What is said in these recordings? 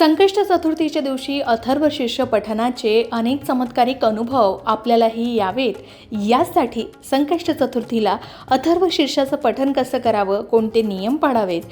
संकष्ट चतुर्थीच्या दिवशी अथर्व शिष्य पठनाचे अनेक चमत्कारिक अनुभव आपल्यालाही यावेत. यासाठी संकष्ट चतुर्थीला अथर्व शीर्षाचं पठन कसं करावं कोणते नियम पाळावेत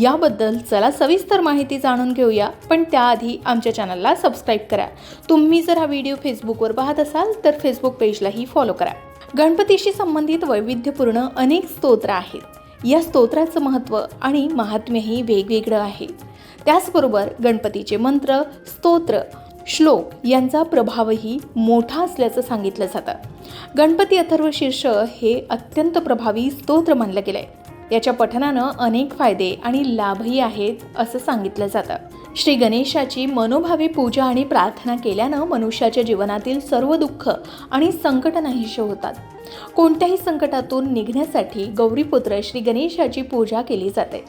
याबद्दल चला सविस्तर माहिती जाणून घेऊया. पण त्याआधी आमच्या चॅनलला सबस्क्राईब करा. तुम्ही जर हा व्हिडिओ फेसबुकवर पाहत असाल तर फेसबुक पेजलाही फॉलो करा. गणपतीशी संबंधित वैविध्यपूर्ण अनेक स्तोत्र आहेत. या स्तोत्राचं महत्त्व आणि महात्म्यही वेगवेगळं आहे. त्याचबरोबर गणपतीचे मंत्र स्तोत्र श्लोक यांचा प्रभावही मोठा असल्याचं सांगितलं जातं. गणपती अथर्व शीर्ष हे अत्यंत प्रभावी स्तोत्र मानलं गेलं आहे याच्या पठनानं अनेक फायदे आणि लाभही आहेत असं सांगितलं जातं. श्री गणेशाची मनोभावी पूजा आणि प्रार्थना केल्यानं मनुष्याच्या जीवनातील सर्व दुःख आणि संकट नाहीशे होतात. कोणत्याही संकटातून निघण्यासाठी गौरीपुत्र श्री गणेशाची पूजा केली जाते.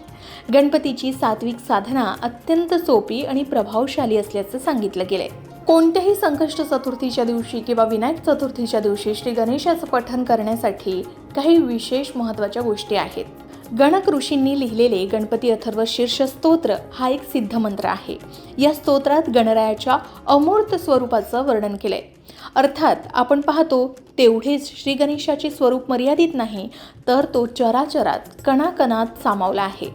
गणपतीची सात्विक साधना अत्यंत सोपी आणि प्रभावशाली असल्याचं सांगितलं गेलंय. कोणत्याही संकष्ट चतुर्थीच्या दिवशी किंवा विनायक चतुर्थीच्या दिवशी श्री गणेशाचं पठण करण्यासाठी काही विशेष महत्त्वाच्या गोष्टी आहेत. गणक ऋषींनी लिहिलेले गणपती अथर्व शीर्ष स्तोत्र हा एक सिद्ध मंत्र आहे. या स्तोत्रात गणरायाच्या अमूर्त स्वरूपाचं वर्णन केलंय. अर्थात आपण पाहतो तेवढेच श्री गणेशाचे स्वरूप मर्यादित नाही तर तो चराचरात कणाकणात सामावला आहे.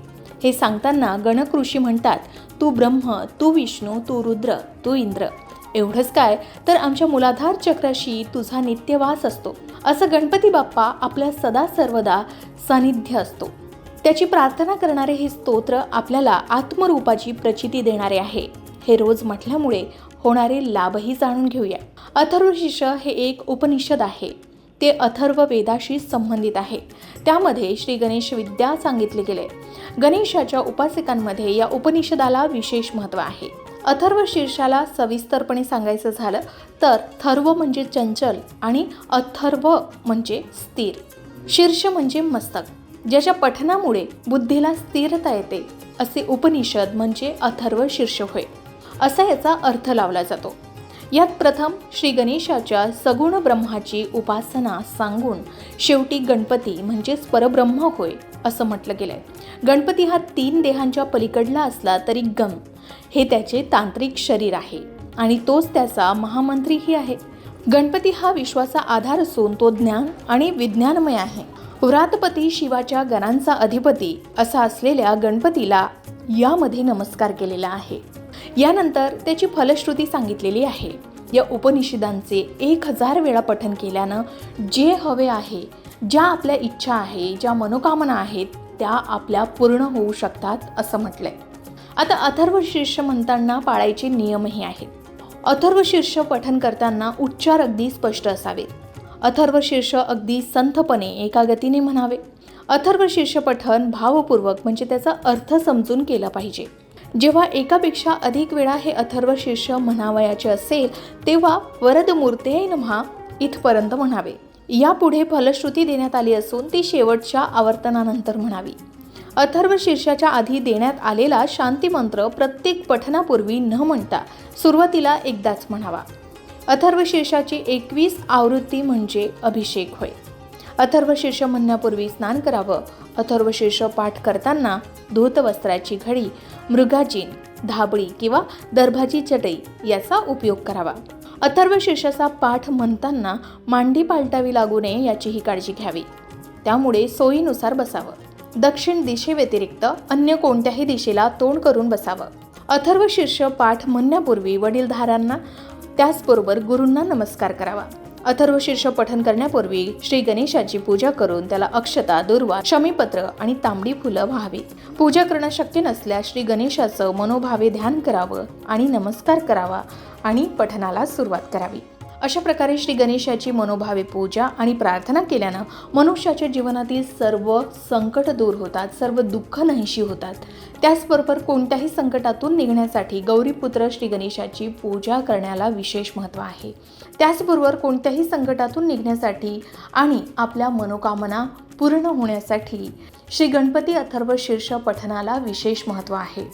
हे सांगताना गणक ऋषी म्हणतात तू ब्रह्म तू विष्णू तू रुद्र तू इंद्र. एवढंच काय? तर आमच्या मुलाधार चक्राशी तुझा नित्यवास असतो. असं गणपती बाप्पा आपल्या सदा सर्वदा सानिध्य असतो. त्याची प्रार्थना करणारे हे स्तोत्र आपल्याला आत्मरूपाची प्रचिती देणारे आहे. हे रोज म्हटल्यामुळे होणारे लाभही जाणून घेऊया. अथर्वशिष हे एक उपनिषद आहे. ते अथर्व वेदाशी संबंधित आहे. त्यामध्ये श्री गणेश विद्या सांगितले गेले. गणेशाच्या उपासकांमध्ये या उपनिषदाला विशेष महत्त्व आहे. अथर्व शीर्षाला सविस्तरपणे सांगायचं झालं तर थर्व म्हणजे चंचल आणि अथर्व म्हणजे स्थिर. शीर्ष म्हणजे मस्तक. ज्याच्या पठनामुळे बुद्धीला स्थिरता येते असे उपनिषद म्हणजे अथर्व शीर्ष होय. असा याचा अर्थ लावला जातो. यात प्रथम श्री गणेशाच्या सगुण ब्रह्माची उपासना सांगून शेवटी गणपती म्हणजेच परब्रह्म होय असं म्हटलं गेलंय. गणपती हा तीन देहांच्या पलीकडला असला तरी गम हे त्याचे तांत्रिक शरीर आहे आणि तोच त्याचा महामंत्रीही आहे. गणपती हा विश्वाचा आधार असून तो ज्ञान आणि विज्ञानमय आहे. व्रातपती शिवाच्या गणांचा अधिपती असा असलेल्या गणपतीला यामध्ये नमस्कार केलेला आहे. यानंतर त्याची फलश्रुती सांगितलेली आहे. या उपनिषदांचे एक हजार वेळा पठन केल्यानं जे हवे आहे ज्या आपल्या इच्छा आहे ज्या मनोकामना आहेत त्या आपल्या पूर्ण होऊ शकतात असं म्हटलंय. आता अथर्व शीर्ष म्हणताना पाळायचे नियमही आहेत. अथर्व शीर्ष पठन करताना उच्चार अगदी स्पष्ट असावेत. अथर्व शीर्ष अगदी संथपणे एका गतीने म्हणावे. अथर्व शीर्ष पठन भावपूर्वक म्हणजे त्याचा अर्थ समजून केला पाहिजे. जेव्हा एकापेक्षा अधिक वेळा हे अथर्व शीर्ष म्हणावयाचे असेल तेव्हा वरद नम्हा इथपर्यंत म्हणावे. यापुढे फलश्रुती देण्यात आली असून ती शेवटच्या आवर्तनानंतर म्हणावी. अथर्व शीर्षाच्या आधी देण्यात आलेला शांती मंत्र प्रत्येक पठनापूर्वी न म्हणता सुरुवातीला एकदाच म्हणावा. अथर्व शीर्षाची एकवीस आवृत्ती म्हणजे अभिषेक होय. अथर्व शीर्ष म्हणण्यापूर्वी स्नान करावं. अथर्व शीर्ष पाठ करताना धूतवस्त्राची घडी मृगाजीन धाबळी किंवा दर्भाची चटई याचा उपयोग करावा. अथर्व शीर्षाचा पाठ म्हणताना मांडी पालटावी लागू नये याचीही काळजी घ्यावी. त्यामुळे सोयीनुसार बसावं. दक्षिण दिशेव्यतिरिक्त अन्य कोणत्याही दिशेला तोंड करून बसावं. अथर्व शीर्ष पाठ म्हणण्यापूर्वी वडीलधारांना त्याचबरोबर गुरूंना नमस्कार करावा. अथर्व शीर्ष पठन करण्यापूर्वी श्री गणेशाची पूजा करून त्याला अक्षता दुर्वा शमीपत्र आणि तांबडी फुलं व्हावी. पूजा करणं शक्य नसल्यास श्री गणेशाचं मनोभावे ध्यान करावं आणि नमस्कार करावा आणि पठनाला सुरुवात करावी. अशा प्रकारे श्री गणेशाची मनोभावे पूजा आणि प्रार्थना केल्यानं मनुष्याच्या जीवनातील सर्व संकट दूर होतात सर्व दुःख नाहीशी होतात. त्याचबरोबर कोणत्याही संकटातून निघण्यासाठी गौरीपुत्र श्री गणेशाची पूजा करण्याला विशेष महत्त्व आहे. त्याचबरोबर कोणत्याही संकटातून निघण्यासाठी आणि आपल्या मनोकामना पूर्ण होण्यासाठी श्री गणपती अथर्व शीर्ष पठनाला विशेष महत्त्व आहे.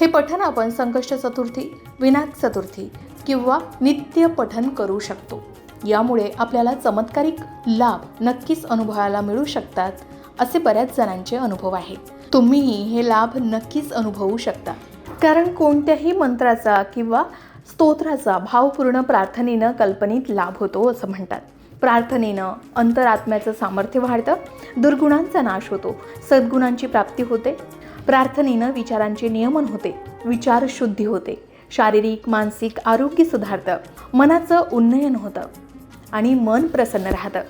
हे पठन आपण संकष्ट चतुर्थी विनायक चतुर्थी किंवा नित्य पठन करू शकतो. यामुळे आपल्याला चमत्कारिक लाभ नक्कीच अनुभवायला मिळू शकतात असे बऱ्याच जणांचे अनुभव आहेत. तुम्हीही हे लाभ नक्कीच अनुभवू शकता. कारण कोणत्याही मंत्राचा किंवा स्तोत्राचा भावपूर्ण प्रार्थनेनं कल्पनेत लाभ होतो असं म्हणतात. प्रार्थनेनं अंतरात्म्याचं सामर्थ्य वाढतं दुर्गुणांचा नाश होतो सद्गुणांची प्राप्ती होते. प्रार्थनेनं विचारांचे नियमन होते विचार शुद्धी होते. शारीरिक मानसिक आरोग्य सुधारतं. मनाचं उन्नयन होतं आणि मन प्रसन्न राहतं.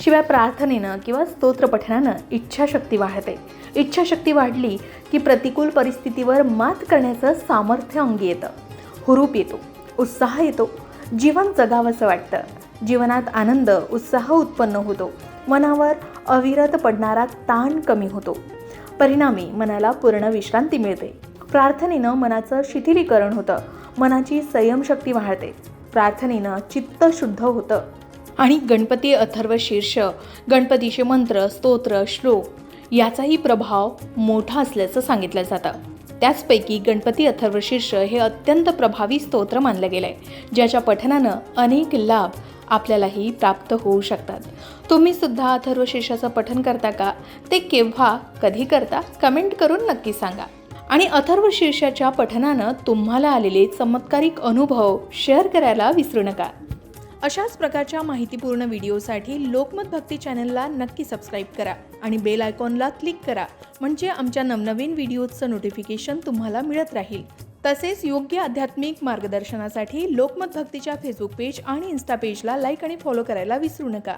शिवाय प्रार्थनेनं किंवा स्तोत्रपठनानं इच्छाशक्ती वाढते. इच्छाशक्ती वाढली की प्रतिकूल परिस्थितीवर मात करण्याचं सामर्थ्य अंगी येतं. हुरूप येतो उत्साह येतो जीवन जगावंसं वाटतं. जीवनात आनंद उत्साह उत्पन्न होतो. मनावर अविरत पडणारा ताण कमी होतो. परिणामी मनाला पूर्ण विश्रांती मिळते. प्रार्थनेनं मनाचं शिथिलीकरण होतं. मनाची संयमशक्ती वाढते. प्रार्थनेनं चित्त शुद्ध होतं. आणि गणपती अथर्व शीर्ष गणपतीचे मंत्र स्तोत्र श्लोक याचाही प्रभाव मोठा असल्याचं सांगितलं जातं. त्याचपैकी गणपती अथर्व शीर्ष हे अत्यंत प्रभावी स्तोत्र मानलं गेलं आहे ज्याच्या पठनानं अनेक लाभ आपल्यालाही प्राप्त होऊ शकतात. तुम्ही सुद्धा अथर्व शीर्षाचं पठन करता का? ते केव्हा कधी करता? कमेंट करून नक्की सांगा. आणि अथर्व शीर्षाच्या पठनानं तुम्हाला आलेले चमत्कारिक अनुभव शेअर करायला विसरू नका. अशाच प्रकारच्या माहितीपूर्ण व्हिडिओसाठी लोकमत भक्ती चॅनलला नक्की सबस्क्राईब करा आणि बेल आयकॉनला क्लिक करा म्हणजे आमच्या नवनवीन व्हिडिओजचं नोटिफिकेशन तुम्हाला मिळत राहील. तसेच योग्य आध्यात्मिक मार्गदर्शनासाठी लोकमत भक्तीच्या फेसबुक पेज आणि इन्स्टा पेजला लाईक आणि फॉलो करायला विसरू नका.